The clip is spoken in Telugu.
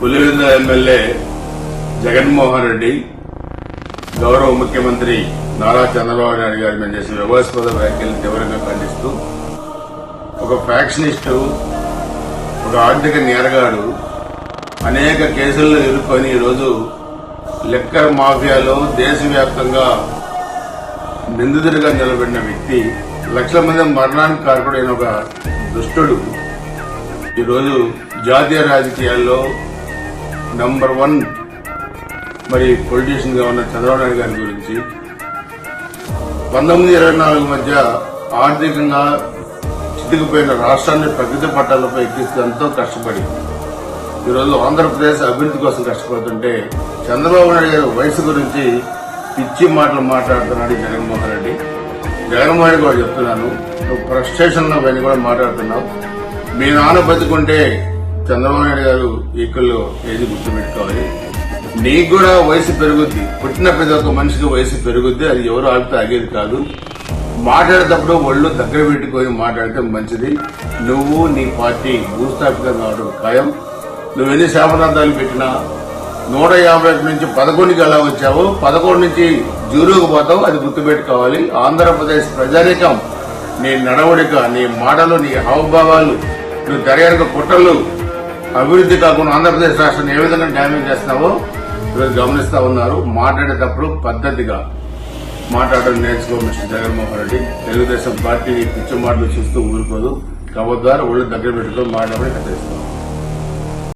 పులివెంద ఎమ్మెల్యే జగన్మోహన్ రెడ్డి గౌరవ ముఖ్యమంత్రి నారా చంద్రబాబు నాయుడు గారి మీద చేసిన వివాదాస్పద వ్యాఖ్యలను తీవ్రంగా ఖండిస్తూ ఒక ఫ్యాక్షనిస్టు ఒక ఆర్థిక నేరగాడు అనేక కేసుల్లో ఎదుర్కొని ఈరోజు లెక్కర్ మాఫియాలో దేశవ్యాప్తంగా నిందితుడిగా నిలబడిన వ్యక్తి లక్షల మంది మరణానికి కారకుడైన ఒక దుష్టుడు. ఈరోజు జాతీయ రాజకీయాల్లో నంబర్ వన్ మరి పొలిటీషియన్గా ఉన్న చంద్రబాబు నాయుడు గారి గురించి. పంతొమ్మిది ఇరవై నాలుగు మధ్య ఆర్థికంగా చితికిపోయిన రాష్ట్రాన్ని ప్రగతి పట్టాలపై ఎక్కిస్తూ ఎంతో కష్టపడి. ఈరోజు ఆంధ్రప్రదేశ్ అభివృద్ధి కోసం కష్టపడుతుంటే చంద్రబాబు నాయుడు గారి వయసు గురించి పిచ్చి మాటలు మాట్లాడుతున్నాడు జగన్మోహన్ రెడ్డి. జగన్మోహన్ రెడ్డి కూడా చెప్తున్నాను నువ్వు ఫ్రస్ట్రేషన్ పైన కూడా మాట్లాడుతున్నావు. మీ నాన్న బతుకుంటే చంద్రబాబు నాయుడు గారు ఈక్వల్లో ఏది గుర్తుపెట్టుకోవాలి? నీకు కూడా వయసు పెరుగుద్ది. పుట్టిన ప్రతి ఒక్క మనిషికి వయసు పెరుగుద్ది. అది ఎవరు ఆడితే ఆగేది కాదు. మాట్లాడేటప్పుడు ఒళ్ళు దగ్గర పెట్టుకొని మాట్లాడితే మంచిది. నువ్వు నీ పార్టీ భూస్థాపితం కావడం ఖాయం. నువ్వు ఎన్ని శాపనార్థాలు పెట్టినా నూట యాభై ఒకటి నుంచి పదకొండుకి ఎలా వచ్చావు పదకొండు నుంచి జూరుకు పోతావు అది గుర్తుపెట్టుకోవాలి. ఆంధ్రప్రదేశ్ ప్రజానికం నీ నడవడిక నీ మాటలు నీ హావభావాలు నువ్వు తెరగనక కుట్రలు అభివృద్ధి కాకుండా ఆంధ్రప్రదేశ్ రాష్ట్రాన్ని ఏ విధంగా డ్యామేజ్ చేస్తావో ఈరోజు గమనిస్తా ఉన్నారు. మాట్లాడేటప్పుడు పద్ధతిగా మాట్లాడడం నేర్చుకో మిస్టర్ జగన్మోహన్ రెడ్డి. తెలుగుదేశం పార్టీ పిచ్చి మాటలు చూస్తూ ఊరుకోదు. కవద్వారా ఒళ్ళు దగ్గర పెట్టుకొని మాట్లాడమని హెచ్చరిస్తాం